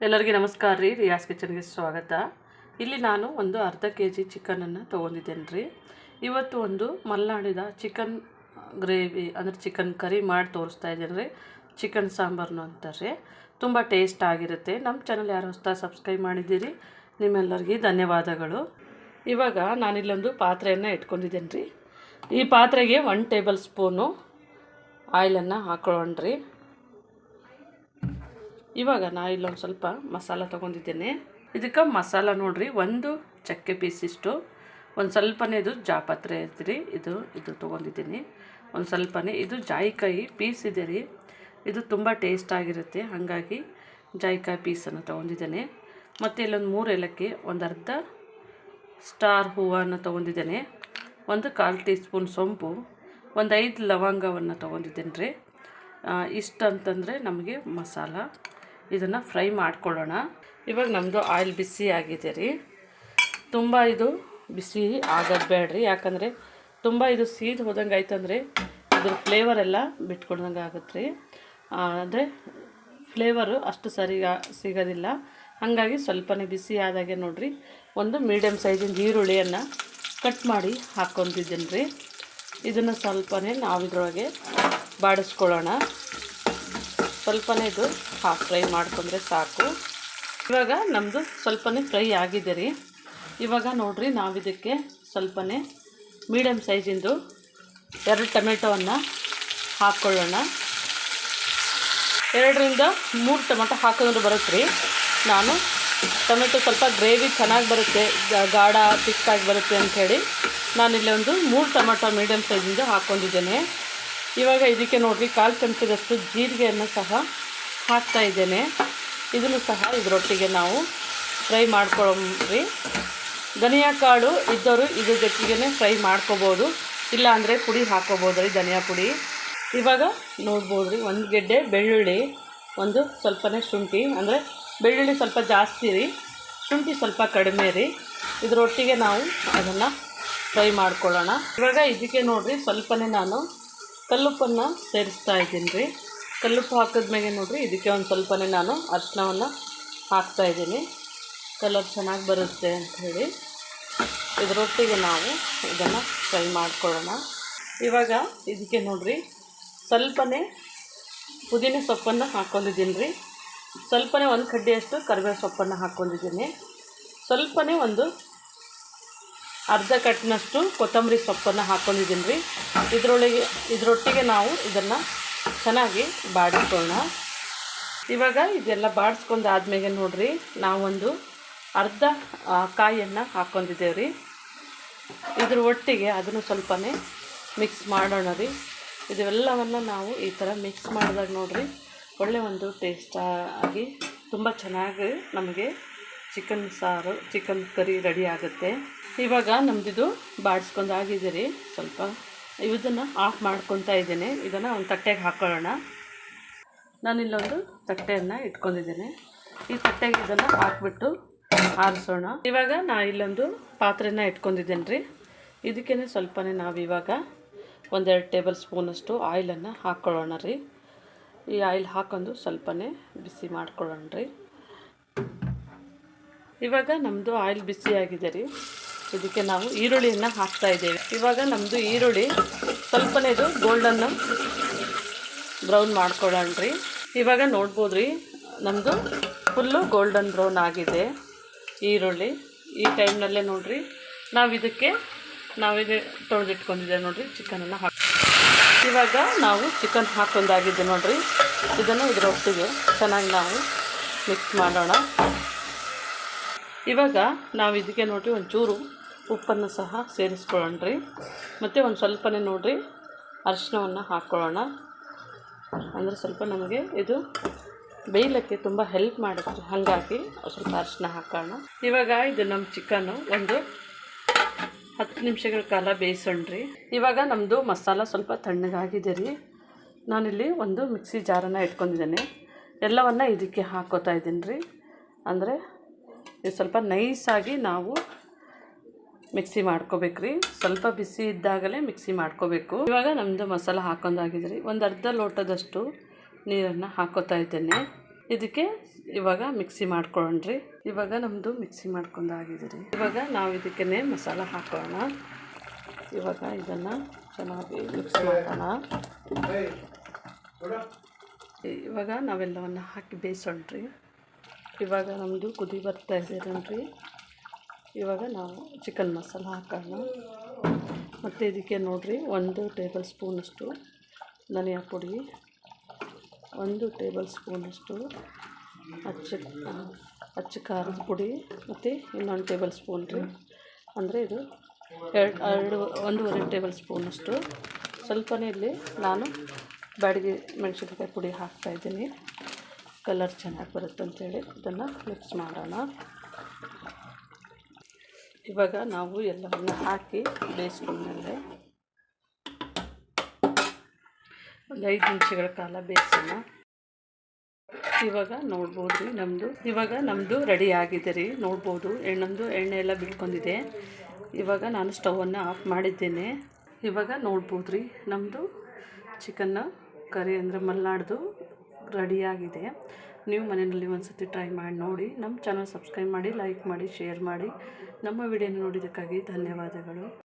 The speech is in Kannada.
ಎಲ್ಲರಿಗೂ ನಮಸ್ಕಾರ ರೀ ರಿಯಾಸ್ ಕಿಚನ್ಗೆ ಸ್ವಾಗತ. ಇಲ್ಲಿ ನಾನು ಒಂದು ಅರ್ಧ ಕೆ ಜಿ ಚಿಕನನ್ನು ತೊಗೊಂಡಿದ್ದೇನೆ ರೀ ಇವತ್ತು ಒಂದು ಮಲೆನಾಡಿದ ಚಿಕನ್ ಗ್ರೇವಿ, ಅಂದರೆ ಚಿಕನ್ ಕರಿ ಮಾಡಿ ತೋರಿಸ್ತಾ ಇದ್ದೇನೆ ರೀ ಚಿಕನ್ ಸಾಂಬಾರ್ನು ಅಂತಾರೆ ತುಂಬ ಟೇಸ್ಟ್ ಆಗಿರುತ್ತೆ. ನಮ್ಮ ಚಾನಲ್ ಯಾರು ಹೊಸ್ದಾಗಿ ಸಬ್ಸ್ಕ್ರೈಬ್ ಮಾಡಿದ್ದೀರಿ, ನಿಮ್ಮೆಲ್ಲರಿಗೆ ಧನ್ಯವಾದಗಳು. ಇವಾಗ ನಾನಿಲ್ಲೊಂದು ಪಾತ್ರೆಯನ್ನು ಇಟ್ಕೊಂಡಿದ್ದೇನೆ ರೀ ಈ ಪಾತ್ರೆಗೆ ಒನ್ ಟೇಬಲ್ ಸ್ಪೂನು ಆಯಿಲನ್ನು ಹಾಕೊಳ್ಳೋಣ್ರಿ ಇವಾಗ ನಾ ಇಲ್ಲೊಂದು ಸ್ವಲ್ಪ ಮಸಾಲ ತೊಗೊಂಡಿದ್ದೇನೆ. ಇದಕ್ಕೆ ಮಸಾಲ ನೋಡ್ರಿ, ಒಂದು ಚಕ್ಕೆ ಪೀಸ್ ಇಷ್ಟು. ಒಂದು ಸ್ವಲ್ಪನೇ ಇದು ಜಾಪತ್ರೆ ಐತ್ರಿ, ಇದು ಇದು ತೊಗೊಂಡಿದ್ದೀನಿ. ಒಂದು ಸ್ವಲ್ಪನೇ ಇದು ಜಾಯಿಕಾಯಿ ಪೀಸ್ ಇದೆ ರೀ. ಇದು ತುಂಬ ಟೇಸ್ಟ್ ಆಗಿರುತ್ತೆ, ಹಾಗಾಗಿ ಜಾಯಿಕಾಯಿ ಪೀಸನ್ನು ತೊಗೊಂಡಿದ್ದೇನೆ. ಮತ್ತು ಇಲ್ಲೊಂದು ಮೂರು ಏಲಕ್ಕಿ, ಒಂದು ಅರ್ಧ ಸ್ಟಾರ್ ಹೂವನ್ನು ತೊಗೊಂಡಿದ್ದೇನೆ. ಒಂದು ಕಾಲು ಟೀ ಸ್ಪೂನ್ ಸೊಂಪು, ಒಂದು ಐದು ಲವಂಗವನ್ನು ತೊಗೊಂಡಿದ್ದೇನೆ ರೀ ಇಷ್ಟು ಅಂತಂದರೆ ನಮಗೆ ಮಸಾಲ ಇದನ್ನು ಫ್ರೈ ಮಾಡ್ಕೊಳ್ಳೋಣ. ಇವಾಗ ನಮ್ಮದು ಆಯಿಲ್ ಬಿಸಿ ಆಗಿದೆ ರೀ. ತುಂಬ ಇದು ಬಿಸಿ ಆಗೋದು ಬೇಡ್ರಿ. ಯಾಕಂದರೆ ತುಂಬ ಇದು ಸೀದ್ ಹೋದಂಗೆ ಆಯ್ತಂದರೆ ಇದ್ರ ಫ್ಲೇವರ್ ಎಲ್ಲ ಬಿಟ್ಕೊಡ್ದಂಗೆ ಆಗುತ್ತೆ ರೀ. ಅಂದರೆ ಫ್ಲೇವರು ಅಷ್ಟು ಸರಿ ಸಿಗೋದಿಲ್ಲ. ಹಾಗಾಗಿ ಸ್ವಲ್ಪನೇ ಬಿಸಿ ಆದಾಗೆ ನೋಡಿರಿ. ಒಂದು ಮೀಡಿಯಮ್ ಸೈಜಿನ ಈರುಳ್ಳಿಯನ್ನು ಕಟ್ ಮಾಡಿ ಹಾಕ್ಕೊತಿದ್ದೀನಿ ರೀ. ಇದನ್ನು ಸ್ವಲ್ಪನೇ ನಾವು ಇದ್ರೊಳಗೆ ಬಾಡಿಸ್ಕೊಳ್ಳೋಣ. ಸ್ವಲ್ಪನೇ ಇದು ಹಾಫ್ ಫ್ರೈ ಮಾಡ್ಕೊಂಡ್ರೆ ಸಾಕು. ಇವಾಗ ನಮ್ಮದು ಸ್ವಲ್ಪನೇ ಫ್ರೈ ಆಗಿದೆ ರೀ. ಇವಾಗ ನೋಡಿರಿ ನಾವು ಇದಕ್ಕೆ ಸ್ವಲ್ಪನೇ ಮೀಡಿಯಮ್ ಸೈಜಿಂದು ಎರಡು ಟೊಮೆಟೊವನ್ನು ಹಾಕ್ಕೊಳ್ಳೋಣ ಎರಡರಿಂದ ಮೂರು ಟೊಮೆಟೊ ಹಾಕಿದ್ರೆ ಬರುತ್ತೆ ರೀ. ನಾನು ಟೊಮೆಟೊ ಸ್ವಲ್ಪ ಗ್ರೇವಿ ಚೆನ್ನಾಗಿ ಬರುತ್ತೆ ಗಾಢ ತಿಕ್ಕಾಗಿ ಬರುತ್ತೆ ಅಂಥೇಳಿ ನಾನಿಲ್ಲಿ ಒಂದು ಮೂರು ಟೊಮೆಟೊ ಮೀಡಿಯಮ್ ಸೈಜಿಂದು ಹಾಕ್ಕೊಂಡಿದ್ದೇನೆ ಇವಾಗ ಇದಕ್ಕೆ ನೋಡಿರಿ, ಕಾಲು ಚಮಚದಷ್ಟು ಜೀರಿಗೆಯನ್ನು ಸಹ ಹಾಕ್ತಾ ಇದ್ದೇನೆ. ಇದನ್ನು ಸಹ ಇದರೊಟ್ಟಿಗೆ ನಾವು ಫ್ರೈ ಮಾಡ್ಕೊಳ್ಳ್ರಿ ಧನಿಯಾ ಕಾಳು ಇದ್ದವರು ಇದ್ರ ಜೊತೆಗೇ ಫ್ರೈ ಮಾಡ್ಕೋಬೋದು. ಇಲ್ಲ ಅಂದರೆ ಪುಡಿ ಹಾಕ್ಕೋಬೋದು ರೀ ಧನಿಯಾ ಪುಡಿ. ಇವಾಗ ನೋಡ್ಬೋದು ರೀ ಒಂದು ಗೆಡ್ಡೆ ಬೆಳ್ಳುಳ್ಳಿ, ಒಂದು ಸ್ವಲ್ಪನೇ ಶುಂಠಿ, ಅಂದರೆ ಬೆಳ್ಳುಳ್ಳಿ ಸ್ವಲ್ಪ ಜಾಸ್ತಿ ರೀ, ಶುಂಠಿ ಸ್ವಲ್ಪ ಕಡಿಮೆ ರೀ. ಇದರೊಟ್ಟಿಗೆ ನಾವು ಅದನ್ನು ಫ್ರೈ ಮಾಡ್ಕೊಳ್ಳೋಣ. ಇವಾಗ ಇದಕ್ಕೆ ನೋಡಿರಿ, ಸ್ವಲ್ಪನೇ ನಾನು ಕಲ್ಲುಪ್ಪನ್ನು ಸೇರಿಸ್ತಾ ಇದ್ದೀನಿ ರೀ. ಕಲ್ಲುಪ್ಪು ಹಾಕಿದ್ಮೇಲೆ ನೋಡಿರಿ, ಇದಕ್ಕೆ ಒಂದು ಸ್ವಲ್ಪನೇ ನಾನು ಅರಿಶಿಣವನ್ನು ಹಾಕ್ತಾ ಇದ್ದೀನಿ. ಕಲರ್ ಚೆನ್ನಾಗಿ ಬರುತ್ತೆ ಅಂಥೇಳಿ ಇದರೊಟ್ಟಿಗೆ ನಾವು ಇದನ್ನು ಫ್ರೈ ಮಾಡ್ಕೊಳ್ಳೋಣ. ಇವಾಗ ಇದಕ್ಕೆ ನೋಡಿರಿ, ಸ್ವಲ್ಪನೇ ಪುದೀನ ಸೊಪ್ಪನ್ನು ಹಾಕ್ಕೊಂಡಿದ್ದೀನಿ ರೀ. ಸ್ವಲ್ಪನೇ ಒಂದು ಕಡ್ಡಿಯಷ್ಟು ಕರಿಬೇವು ಸೊಪ್ಪನ್ನು ಹಾಕ್ಕೊಂಡಿದ್ದೀನಿ ಸ್ವಲ್ಪನೇ ಒಂದು ಅರ್ಧ ಕಟ್ಟಿನಷ್ಟು ಕೊತ್ತಂಬರಿ ಸೊಪ್ಪನ್ನು ಹಾಕ್ಕೊಂಡಿದ್ದೀನಿ ರೀ ಇದರೊಳಗೆ, ಇದರೊಟ್ಟಿಗೆ ನಾವು ಇದನ್ನು ಚೆನ್ನಾಗಿ ಬಾಡಿಸ್ಕೊಳ್ಳೋಣ. ಇವಾಗ ಇದೆಲ್ಲ ಬಾಡಿಸ್ಕೊಂಡು ಆದಮೇಲೆ ನೋಡಿರಿ, ನಾವೊಂದು ಅರ್ಧ ಕಾಯಿಯನ್ನು ಹಾಕ್ಕೊಂಡಿದ್ದೇವೆ ರೀ ಇದ್ರ ಒಟ್ಟಿಗೆ ಅದನ್ನು ಸ್ವಲ್ಪನೇ ಮಿಕ್ಸ್ ಮಾಡೋಣ ರೀ. ಇದೆಲ್ಲವನ್ನು ನಾವು ಈ ಥರ ಮಿಕ್ಸ್ ಮಾಡಿದಾಗ ನೋಡಿರಿ, ಒಳ್ಳೆ ಒಂದು ಟೇಸ್ಟಾಗಿ ತುಂಬ ಚೆನ್ನಾಗಿ ನಮಗೆ ಚಿಕನ್ ಸಾರು, ಚಿಕನ್ ಕರಿ ರೆಡಿ ಆಗುತ್ತೆ. ಇವಾಗ ನಮ್ಮದಿದು ಬಾಡಿಸ್ಕೊಂಡು ಆಗಿದೆ ರೀ, ಸ್ವಲ್ಪ ಇದನ್ನು ಆಫ್ ಮಾಡ್ಕೊತಾ ಇದ್ದೇನೆ. ಇದನ್ನು ಒಂದು ತಟ್ಟೆಗೆ ಹಾಕ್ಕೊಳ್ಳೋಣ ನಾನಿಲ್ಲೊಂದು ತಟ್ಟೆಯನ್ನು ಇಟ್ಕೊಂಡಿದ್ದೇನೆ. ಈ ತಟ್ಟೆಗೆ ಇದನ್ನು ಹಾಕ್ಬಿಟ್ಟು ಆರಿಸೋಣ. ಇವಾಗ ನಾ ಇಲ್ಲೊಂದು ಪಾತ್ರೆನ ಇಟ್ಕೊಂಡಿದ್ದೇನೆ ರೀ. ಇದಕ್ಕೇ ಸ್ವಲ್ಪನೇ ನಾವು ಇವಾಗ ಒಂದೆರಡು ಟೇಬಲ್ ಸ್ಪೂನಷ್ಟು ಆಯಿಲನ್ನು ಹಾಕ್ಕೊಳ್ಳೋಣ ರೀ. ಈ ಆಯಿಲ್ ಹಾಕೊಂಡು ಸ್ವಲ್ಪನೇ ಬಿಸಿ ಮಾಡ್ಕೊಳ್ಳೋಣ ರೀ. ಇವಾಗ ನಮ್ಮದು ಆಯಿಲ್ ಬಿಸಿಯಾಗಿದೆ ರೀ. ಇದಕ್ಕೆ ನಾವು ಈರುಳ್ಳಿಯನ್ನು ಹಾಕ್ತಾ ಇದ್ದೇವೆ. ಇವಾಗ ನಮ್ಮದು ಈರುಳ್ಳಿ ಸ್ವಲ್ಪನೇ ಇದು ಗೋಲ್ಡನ್ನು ಬ್ರೌನ್ ಮಾಡ್ಕೊಳ್ಳೋಣ ರೀ. ಇವಾಗ ನೋಡ್ಬೋದು ರೀ ನಮ್ಮದು ಫುಲ್ಲು ಗೋಲ್ಡನ್ ಬ್ರೌನ್ ಆಗಿದೆ ಈರುಳ್ಳಿ. ಈ ಟೈಮ್ನಲ್ಲೇ ನೋಡಿರಿ, ನಾವು ಇದಕ್ಕೆ ನಾವಿದೆ ತೊಳೆದಿಟ್ಕೊಂಡಿದ್ದೇವೆ ನೋಡಿರಿ ಚಿಕನನ್ನು ಹಾಕಿ ಇವಾಗ ನಾವು ಚಿಕನ್ ಹಾಕೊಂಡಾಗಿದೆ ನೋಡಿರಿ. ಇದನ್ನು ಇದರೊಟ್ಟಿಗೆ ಚೆನ್ನಾಗಿ ನಾವು ಮಿಕ್ಸ್ ಮಾಡೋಣ. ಇವಾಗ ನಾವು ಇದಕ್ಕೆ ನೋಡಿರಿ ಒಂಚೂರು ಉಪ್ಪನ್ನು ಸಹ ಸೇರಿಸ್ಕೊಳ್ಳೋಣ ರೀ ಮತ್ತು ಒಂದು ಸ್ವಲ್ಪನೇ ನೋಡಿರಿ ಅರಿಶಿನವನ್ನು ಹಾಕ್ಕೊಳ್ಳೋಣ ಅಂದರೆ ಸ್ವಲ್ಪ ನಮಗೆ ಇದು ಬೇಯಲಕ್ಕೆ ತುಂಬ ಹೆಲ್ಪ್ ಮಾಡುತ್ತೆ. ಹಾಗಾಗಿ ಸ್ವಲ್ಪ ಅರಿಶಿನ ಹಾಕೋಣ ಇವಾಗ ಇದು ನಮ್ಮ ಚಿಕನ್ನು ಒಂದು ಹತ್ತು ನಿಮಿಷಗಳ ಕಾಲ ಬೇಯಿಸೋಣ ರೀ ಇವಾಗ ನಮ್ಮದು ಮಸಾಲ ಸ್ವಲ್ಪ ತಣ್ಣಗಾಗಿದೆ ರೀ. ನಾನಿಲ್ಲಿ ಒಂದು ಮಿಕ್ಸಿ ಜಾರನ್ನು ಇಟ್ಕೊಂಡಿದ್ದೇನೆ. ಎಲ್ಲವನ್ನು ಇದಕ್ಕೆ ಹಾಕೋತಾ ಇದ್ದೀನಿ ರೀ. ಅಂದರೆ ಇದು ಸ್ವಲ್ಪ ನೈಸಾಗಿ ನಾವು ಮಿಕ್ಸಿ ಮಾಡ್ಕೋಬೇಕು ರೀ ಸ್ವಲ್ಪ ಬಿಸಿ ಇದ್ದಾಗಲೇ ಮಿಕ್ಸಿ ಮಾಡ್ಕೋಬೇಕು. ಇವಾಗ ನಮ್ಮದು ಮಸಾಲ ಹಾಕೊಂಡಾಗಿದೆ ರೀ ಒಂದು ಅರ್ಧ ಲೋಟದಷ್ಟು ನೀರನ್ನು ಹಾಕೋತಾ ಇದ್ದೇನೆ. ಇದಕ್ಕೆ ಇವಾಗ ಮಿಕ್ಸಿ ಮಾಡ್ಕೊಳ್ಳೋಣ್ರಿ ಇವಾಗ ನಮ್ಮದು ಮಿಕ್ಸಿ ಮಾಡ್ಕೊಂಡಾಗಿದೆ ರೀ ಇವಾಗ ನಾವು ಇದಕ್ಕೇ ಮಸಾಲ ಹಾಕೋಣ. ಇವಾಗ ಇದನ್ನು ಚೆನ್ನಾಗಿ ಮಿಕ್ಸ್ ಮಾಡೋಣ. ಇವಾಗ ನಾವೆಲ್ಲವನ್ನು ಹಾಕಿ ಬೇಯಿಸೋಣ್ರಿ. ಇವಾಗ ನಮ್ಮದು ಕುದಿ ಬರ್ತಾ ಇದೆ ಇವಾಗ ನಾವು ಚಿಕನ್ ಮಸಾಲ ಹಾಕೋಣ. ಮತ್ತು ಇದಕ್ಕೆ ನೋಡಿರಿ ಒಂದು ಟೇಬಲ್ ಸ್ಪೂನಷ್ಟು ಧನಿಯಾ ಪುಡಿ, ಒಂದು ಟೇಬಲ್ ಸ್ಪೂನಷ್ಟು ಅಚ್ಚ ಅಚ್ಚ ಖಾರದ ಪುಡಿ ಮತ್ತು ಇನ್ನೊಂದು ಟೇಬಲ್ ಸ್ಪೂನ್ ರೀ. ಅಂದರೆ ಇದು ಎರಡು ಎರಡು, ಒಂದೂವರೆ ಟೇಬಲ್ ಸ್ಪೂನಷ್ಟು ಸ್ವಲ್ಪನೇ ಇಲ್ಲಿ ನಾನು ಬ್ಯಾಡಗಿ ಮೆಣಸಿನ್ಕಾಯಿ ಪುಡಿ ಹಾಕ್ತಾಯಿದ್ದೀನಿ ಕಲರ್ ಚೆನ್ನಾಗಿ ಬರುತ್ತೆ ಅಂತೇಳಿ ಇದನ್ನು ಮಿಕ್ಸ್ ಮಾಡೋಣ. ಇವಾಗ ನಾವು ಎಲ್ಲವನ್ನು ಹಾಕಿ ಬೇಯಿಸ್ಕೊಂಡ್ಮೇಲೆ ಒಂದು ಐದು ನಿಮಿಷಗಳ ಕಾಲ ಬೇಯಿಸೋಣ. ಇವಾಗ ನೋಡ್ಬೋದು ರೀ ನಮ್ಮದು ಇವಾಗ ನಮ್ಮದು ರೆಡಿ ಆಗಿದೆ ರೀ. ನೋಡ್ಬೋದು. ಎಣ್ಣೊಂದು ಎಣ್ಣೆ ಎಲ್ಲ ಬಿಟ್ಕೊಂಡಿದೆ. ಇವಾಗ ನಾನು ಸ್ಟವನ್ನು ಆಫ್ ಮಾಡಿದ್ದೇನೆ. ಇವಾಗ ನೋಡ್ಬೋದು ರೀ ನಮ್ಮದು ಚಿಕನ್ನ ಕರಿ ಅಂದರೆ ಮಲ್ನಾಡ್ದು ರೆಡಿಯಾಗಿದೆ. ನೀವು ಮನೆಯಲ್ಲಿ ಒಂದು ಸತಿ ಟ್ರೈ ಮಾಡಿ ನೋಡಿ. ನಮ್ಮ ಚಾನಲ್ ಸಬ್ಸ್ಕ್ರೈಬ್ ಮಾಡಿ ಲೈಕ್ ಮಾಡಿ ಶೇರ್ ಮಾಡಿ. ನಮ್ಮ ವಿಡಿಯೋನ ನೋಡಿದ್ದಕ್ಕಾಗಿ ಧನ್ಯವಾದಗಳು.